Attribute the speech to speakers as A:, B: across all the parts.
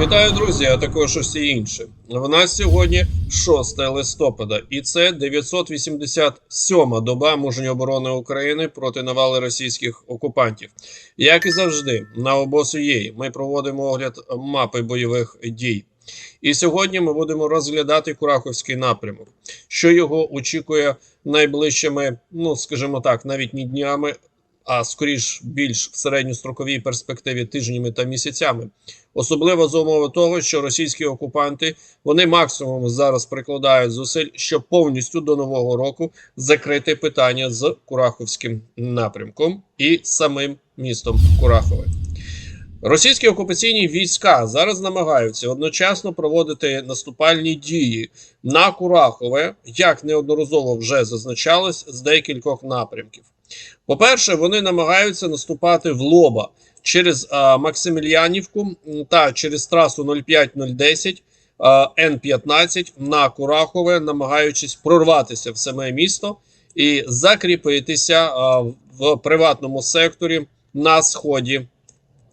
A: Вітаю, друзі, а також усі інші. В нас сьогодні 6 листопада, і це 987-ма доба мужньої оборони України проти навали російських окупантів. Як і завжди, на обосуєї ми проводимо огляд мапи бойових дій. І сьогодні ми будемо розглядати Кураховський напрямок, що його очікує найближчими, ну скажімо так, навіть не днями, а скоріш більш в середньостроковій перспективі тижнями та місяцями. Особливо за умови того, що російські окупанти вони максимум зараз прикладають зусиль, щоб повністю до нового року закрити питання з Кураховським напрямком і самим містом Курахове. Російські окупаційні війська зараз намагаються одночасно проводити наступальні дії на Курахове, як неодноразово вже зазначалось, з декількох напрямків. По-перше, вони намагаються наступати в лоба через а, Максимільянівку та через трасу 05010 а, Н-15 на Курахове, намагаючись прорватися в саме місто і закріпитися а, в приватному секторі на сході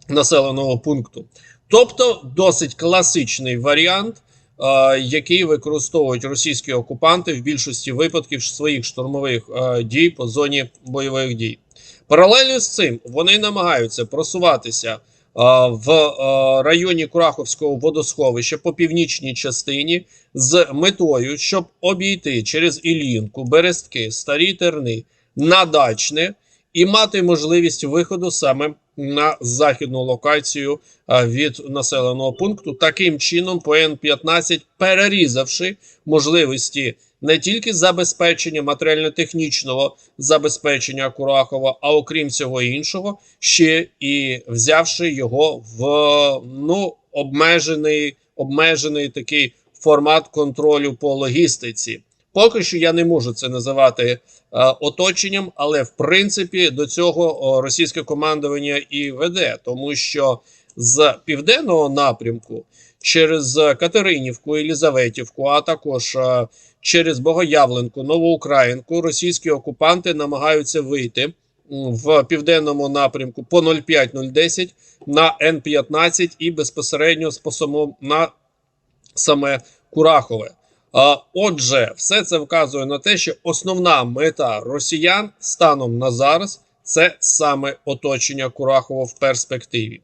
A: населеного пункту. Тобто досить класичний варіант, е, який використовують російські окупанти в більшості випадків своїх штурмових е, дій по зоні бойових дій. Паралельно з цим вони намагаються просуватися е, в е, районі Кураховського водосховища по північній частині з метою, щоб обійти через Іллінку, Берестки, Старі Терни на Дачне і мати можливість виходу саме на західну локацію від населеного пункту, таким чином по Н-15 перерізавши можливості не тільки забезпечення матеріально-технічного забезпечення Курахова, а окрім всього іншого, ще і взявши його в ну обмежений, обмежений такий формат контролю по логістиці. Поки що я не можу це називати оточенням, але в принципі до цього російське командування і веде, тому що з південного напрямку через Катеринівку, Елізаветівку, а також е, через Богоявленку, Новоукраїнку, російські окупанти намагаються вийти в південному напрямку по 05010 на Н-15 і безпосередньо з посомом на саме Курахове. Отже, все це вказує на те, що основна мета росіян станом на зараз це саме оточення Курахова в перспективі.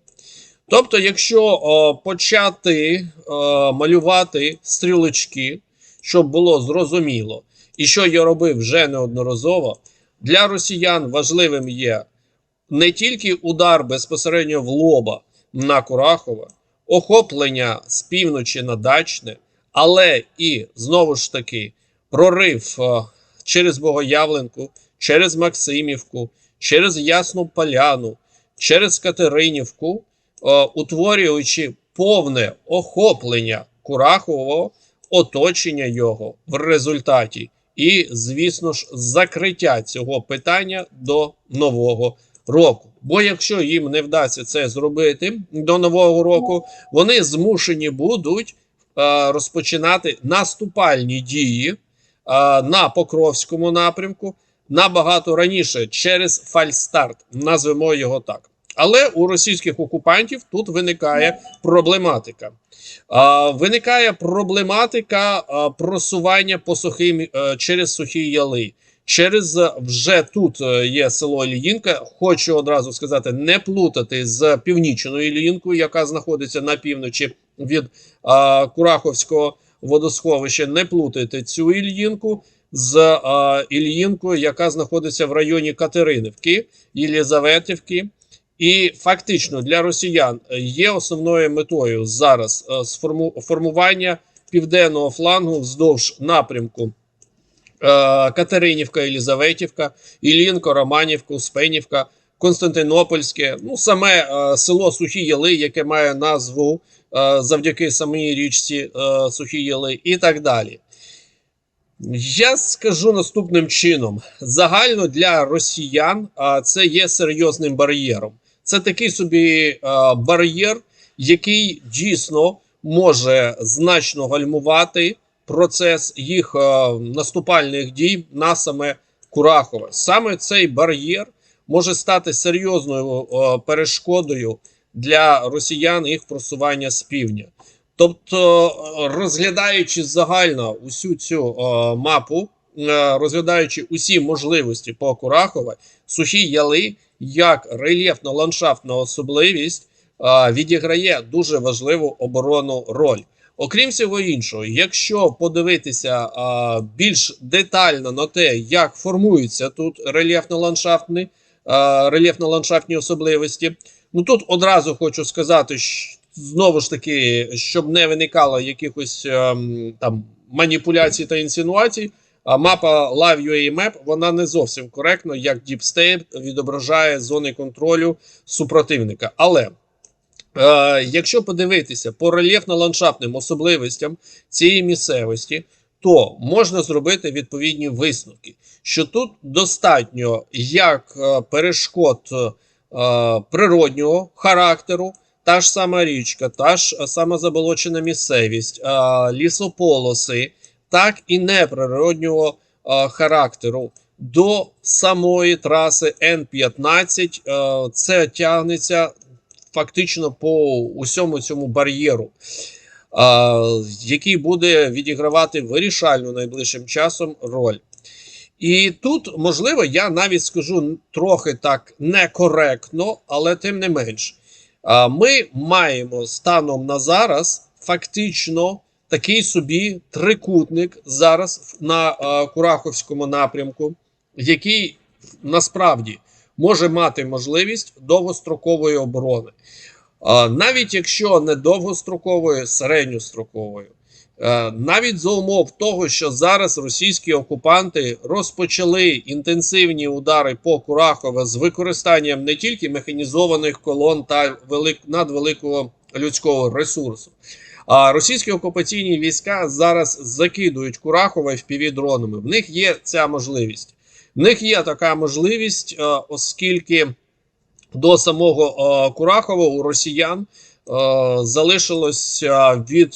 A: Тобто, якщо о, почати о, малювати стрілочки, щоб було зрозуміло, і що я робив вже неодноразово, для росіян важливим є не тільки удар безпосередньо в лоба на Курахова, охоплення з півночі на дачне, але і знову ж таки прорив е, через Богоявленку, через Максимівку, через Ясну Поляну, через Катеринівку, е, утворюючи повне охоплення Курахового, оточення його в результаті, і, звісно ж, закриття цього питання до нового року. Бо якщо їм не вдасться це зробити до нового року, вони змушені будуть розпочинати наступальні дії е, на Покровському напрямку набагато раніше через фальстарт, назвемо його так. Але у російських окупантів тут виникає проблематика. Виникає проблематика просування по сухим е, через сухі яли. Через е, вже тут е, є село Ільїнка. Хочу одразу сказати, не плутати з північною Ільїнкою, яка знаходиться на півночі від а, Кураховського водосховища. Не плутайте цю Ільїнку з а, Ільїнкою, яка знаходиться в районі Катеринівки, Єлізаветівки. І фактично для росіян е, є основною метою зараз е, сформу формування південного флангу вздовж напрямку Катеринівка, Єлізаветівка, Іллінко, Романівка, Успенівка, Константинопольське, ну саме е, село Сухі Яли, яке має назву е, завдяки самій річці е, Сухі Яли, і так далі. Я скажу наступним чином: загально для росіян це є серйозним бар'єром. Це такий собі бар'єр, який дійсно може значно гальмувати процес їх а, наступальних дій на саме Курахове. Саме цей бар'єр може стати серйозною а, перешкодою для росіян їх просування з півдня. Тобто, е, розглядаючи загально усю цю е, мапу, е, розглядаючи усі можливості по Курахове, сухі яли як рельєфно-ландшафтна особливість е, відіграє дуже важливу оборонну роль. Окрім всього іншого, якщо подивитися а, більш детально на те, як формуються тут рельєфно-ландшафтні, а, рельєфно-ландшафтні особливості, ну тут одразу хочу сказати, що, знову ж таки, щоб не виникало якихось ем, там маніпуляцій та інсинуацій. А мапа Map, вона не зовсім коректно, як Deep State відображає зони контролю супротивника. Але якщо подивитися по рельєфно-ландшафтним особливостям цієї місцевості, то можна зробити відповідні висновки, що тут достатньо як е, перешкод е, природнього характеру, та ж сама річка, та ж сама заболочена місцевість, е, лісополоси, так і неприроднього е, характеру. До самої траси Н-15 е, це тягнеться фактично по усьому цьому бар'єру, який буде відігравати вирішальну найближчим часом роль. І тут, можливо, я навіть скажу трохи так некоректно, але тим не менш, ми маємо станом на зараз фактично такий собі трикутник зараз на Кураховському напрямку, який насправді може мати можливість довгострокової оборони. Навіть якщо не довгострокової, середньострокової. Навіть за умов того, що зараз російські окупанти розпочали інтенсивні удари по Курахове з використанням не тільки механізованих колон та велик, надвеликого людського ресурсу, а російські окупаційні війська зараз закидують Курахове в півдронами. В них є ця можливість. В них є така можливість, е, оскільки до самого е, Курахова у росіян е, залишилося від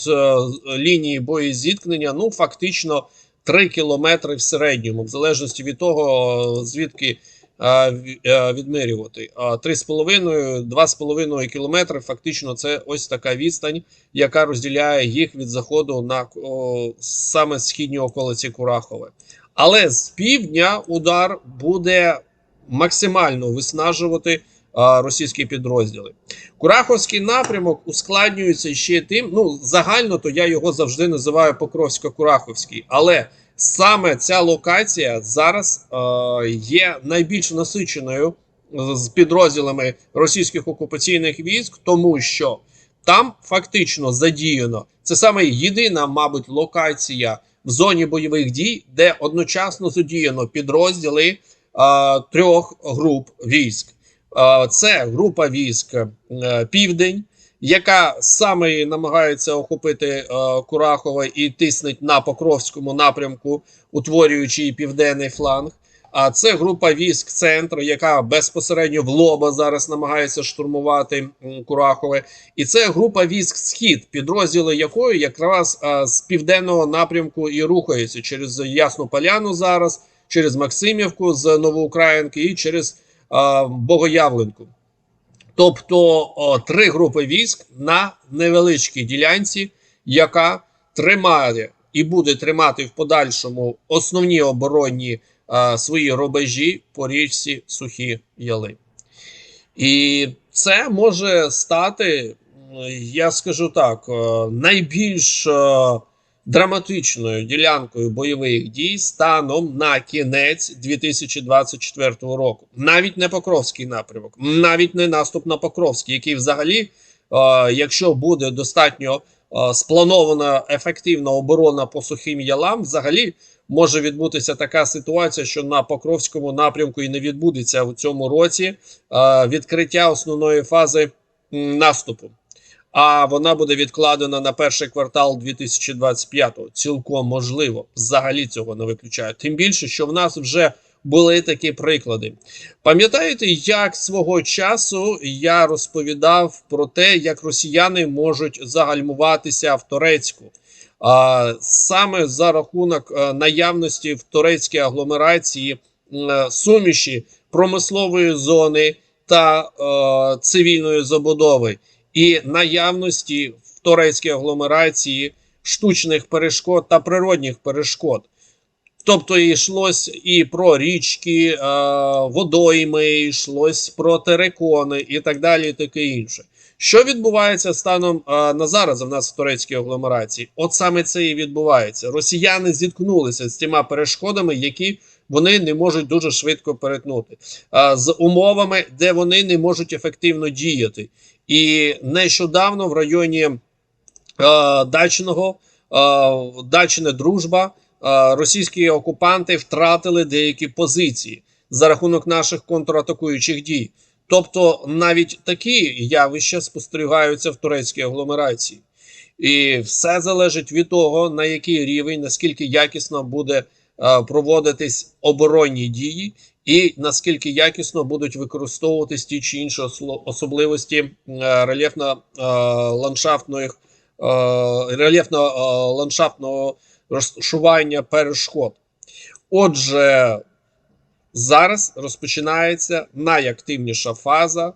A: лінії боєзіткнення ну фактично 3 кілометри в середньому, в залежності від того, звідки відмірювати. 3,5-2,5 кілометри. Фактично, це ось така відстань, яка розділяє їх від заходу на саме східні околиці Курахове. Але з півдня удар буде максимально виснажувати а, російські підрозділи. Кураховський напрямок ускладнюється ще тим. Ну, загально то я його завжди називаю Покровсько-Кураховський. Але саме ця локація зараз а, є найбільш насиченою з підрозділами російських окупаційних військ, тому що там фактично задіяно це саме єдина, мабуть, локація в зоні бойових дій, де одночасно задіяно підрозділи а, трьох груп військ. А, це група військ а, е, Південь, яка саме намагається охопити а, Курахове і тиснуть на Покровському напрямку, утворюючи південний фланг. А це група військ центру, яка безпосередньо в лоба зараз намагається штурмувати Курахове, і це група військ схід, підрозділи якої якраз з південного напрямку і рухаються через Ясну Поляну зараз, через Максимівку з Новоукраїнки і через Богоявленку. Тобто три групи військ на невеличкій ділянці, яка тримає і буде тримати в подальшому основні оборонні свої рубежі по річці Сухі Яли. І це може стати, я скажу так, е, найбільш е, драматичною ділянкою бойових дій станом на кінець 2024 року. Навіть не Покровський напрямок, навіть не наступ на Покровський, який взагалі, е, якщо буде достатньо спланована ефективна оборона по сухим ялам, взагалі може відбутися така ситуація, що на Покровському напрямку і не відбудеться у цьому році відкриття основної фази наступу. А вона буде відкладена на перший квартал 2025-го. Цілком можливо, взагалі цього не виключаю. Тим більше, що в нас вже були такі приклади. Пам'ятаєте, як свого часу я розповідав про те, як росіяни можуть загальмуватися в Турецьку? Саме за рахунок е, наявності в турецькій агломерації е, суміші промислової зони та е, цивільної забудови і наявності в турецькій агломерації штучних перешкод та природних перешкод. Тобто йшлось і про річки, водойми, йшлось про терекони і так далі, і таке інше. Що відбувається станом е, на зараз у нас в турецькій агломерації? От саме це і відбувається. Росіяни зіткнулися з тими перешкодами, які вони не можуть дуже швидко перетнути, е, з умовами, де вони не можуть ефективно діяти. І нещодавно в районі е, Дачного, е, Дачне Дружба, е, російські окупанти втратили деякі позиції за рахунок наших контратакуючих дій. Тобто навіть такі явища спостерігаються в турецькій агломерації. І все залежить від того, на який рівень, наскільки якісно буде е, проводитись оборонні дії, і наскільки якісно будуть використовуватись ті чи інші особливості е, рельєфно-ландшафтних е, рельєфно-ландшафтного розташування перешкод. Отже, зараз розпочинається найактивніша фаза е,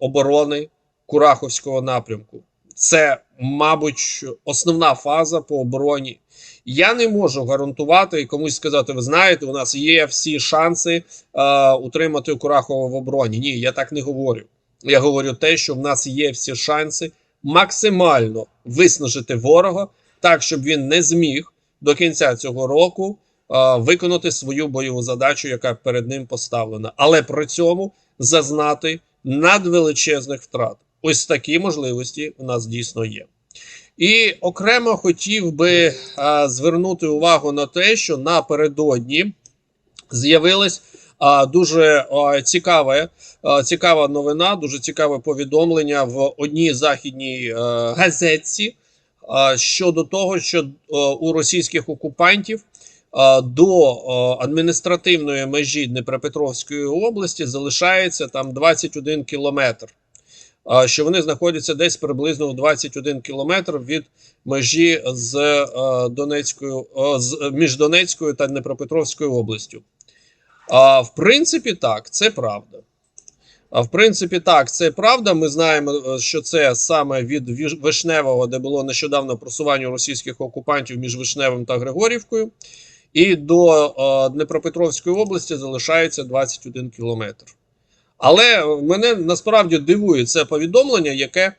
A: оборони Кураховського напрямку. Це, мабуть, основна фаза по обороні. Я не можу гарантувати і комусь сказати: ви знаєте, у нас є всі шанси е, утримати Курахова в обороні. Ні, я так не говорю. Я говорю те, що в нас є всі шанси максимально виснажити ворога, так щоб він не зміг до кінця цього року виконати свою бойову задачу, яка перед ним поставлена, але при цьому зазнати надвеличезних втрат. Ось такі можливості у нас дійсно є. І окремо хотів би е, звернути увагу на те, що напередодні з'явилась е, дуже е, цікаве, е, цікава новина, дуже цікаве повідомлення в одній західній е, газетці е, щодо того, що е, у російських окупантів до адміністративної межі Дніпропетровської області залишається там 21 кілометр. Що вони знаходяться десь приблизно в 21 кілометр від межі з Донецькою з між Донецькою та Дніпропетровською областю. А в принципі, так, це правда. А в принципі, так, це правда. Ми знаємо, е, що це саме від Вишневого, де було нещодавно просування російських окупантів між Вишневим та Григорівкою, і до е, Дніпропетровської області залишається 21 кілометр. Але мене насправді дивує це повідомлення, яке е,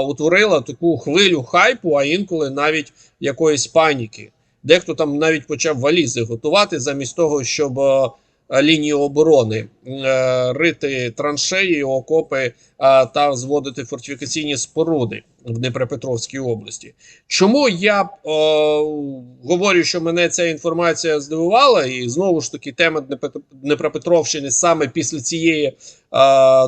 A: утворило таку хвилю хайпу, а інколи навіть якоїсь паніки. Дехто там навіть почав валізи готувати замість того, щоб е, лінії оборони е, рити траншеї, окопи е, та зводити фортифікаційні споруди в Дніпропетровській області. Чому я е, говорю, що мене ця інформація здивувала, і знову ж таки тема Дніпро- Дніпропетровщини саме після цієї е,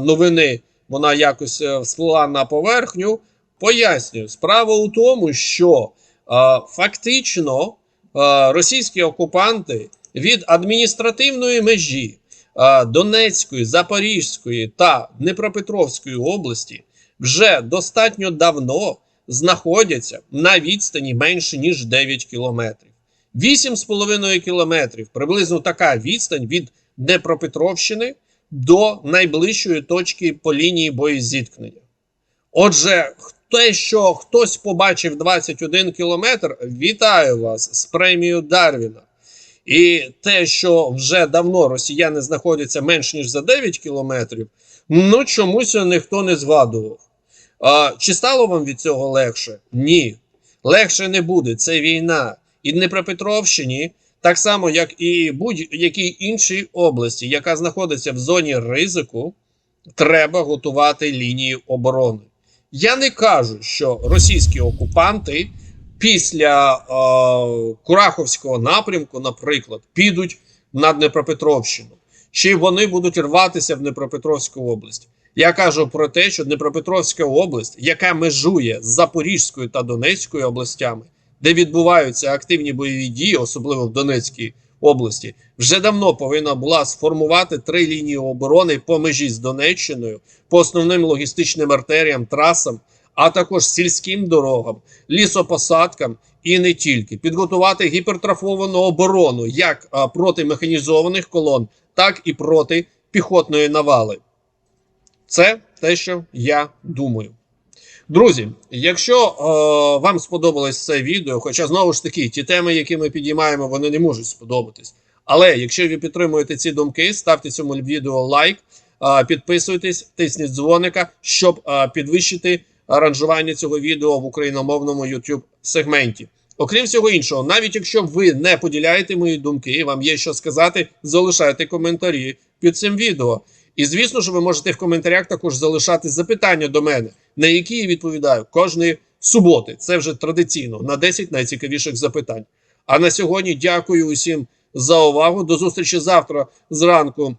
A: новини вона якось е, всплила на поверхню. Пояснюю, справа у тому, що е, фактично е, російські окупанти від адміністративної межі Донецької, Запорізької та Дніпропетровської області вже достатньо давно знаходяться на відстані менше ніж 9 кілометрів. 8,5 кілометрів приблизно така відстань від Дніпропетровщини до найближчої точки по лінії боєзіткнення. Отже, те, що хтось побачив 21 кілометр, вітаю вас з премією Дарвіна. І те, що вже давно росіяни знаходяться менш ніж за 9 кілометрів, ну чомусь ніхто не згадував. А, чи стало вам від цього легше? Ні. Легше не буде. Це війна. І Дніпропетровщині, так само, як і будь-якій іншій області, яка знаходиться в зоні ризику, треба готувати лінії оборони. Я не кажу, що російські окупанти після е, Кураховського напрямку, наприклад, підуть на Дніпропетровщину, чи вони будуть рватися в Дніпропетровську область. Я кажу про те, що Дніпропетровська область, яка межує з Запорізькою та Донецькою областями, де відбуваються активні бойові дії, особливо в Донецькій області, вже давно повинна була сформувати три лінії оборони по межі з Донеччиною, по основним логістичним артеріям, трасам, а також сільським дорогам, лісопосадкам і не тільки підготувати гіпертрофовану оборону як проти механізованих колон, так і проти піхотної навали. Це те, що я думаю. Друзі, якщо е, вам сподобалось це відео, хоча знову ж таки ті теми, які ми підіймаємо, вони не можуть сподобатись. Але якщо ви підтримуєте ці думки, ставте цьому відео лайк, е, підписуйтесь, тисніть дзвоника, щоб е, підвищити аранжування цього відео в україномовному YouTube сегменті. Окрім всього іншого, навіть якщо ви не поділяєте мої думки, і вам є що сказати, залишайте коментарі під цим відео. І звісно ж, ви можете в коментарях також залишати запитання до мене, на які я відповідаю кожної суботи. Це вже традиційно на 10 найцікавіших запитань. А на сьогодні дякую усім за увагу. До зустрічі завтра зранку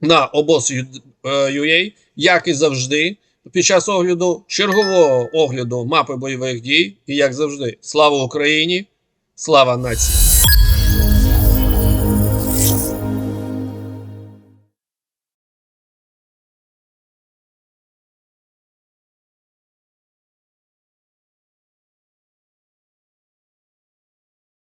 A: на обоз.ua, як і завжди, під час огляду чергового огляду мапи бойових дій. І як завжди, слава Україні, слава нації!